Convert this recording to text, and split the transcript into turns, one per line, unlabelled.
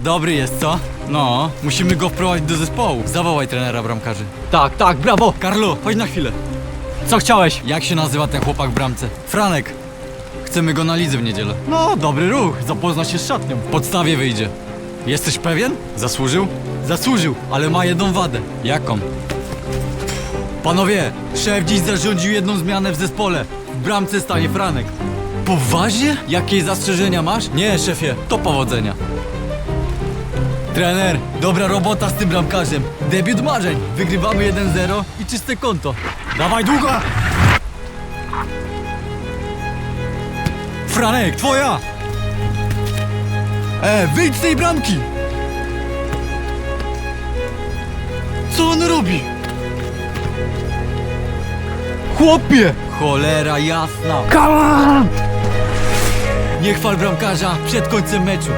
Dobry jest, co? No, musimy go wprowadzić do zespołu. Zawołaj trenera bramkarzy.
Tak, tak, brawo!
Karlo, chodź na chwilę.
Co chciałeś?
Jak się nazywa ten chłopak w bramce? Franek. Chcemy go na lidze w niedzielę.
No, dobry ruch, zapozna się z szatnią.
W podstawie wyjdzie. Jesteś pewien? Zasłużył? Zasłużył, ale ma jedną wadę. Jaką? Panowie, szef dziś zarządził jedną zmianę w zespole. W bramce stanie Franek. Poważnie? Jakieś zastrzeżenia masz? Nie, szefie, to powodzenia. Trener, dobra robota z tym bramkarzem. Debiut marzeń. Wygrywamy 1-0 i czyste konto. Dawaj długa! Franek, twoja! E, wyjdź z tej bramki! Co on robi? Chłopie! Cholera jasna!
Come on!
Nie chwal bramkarza przed końcem meczu.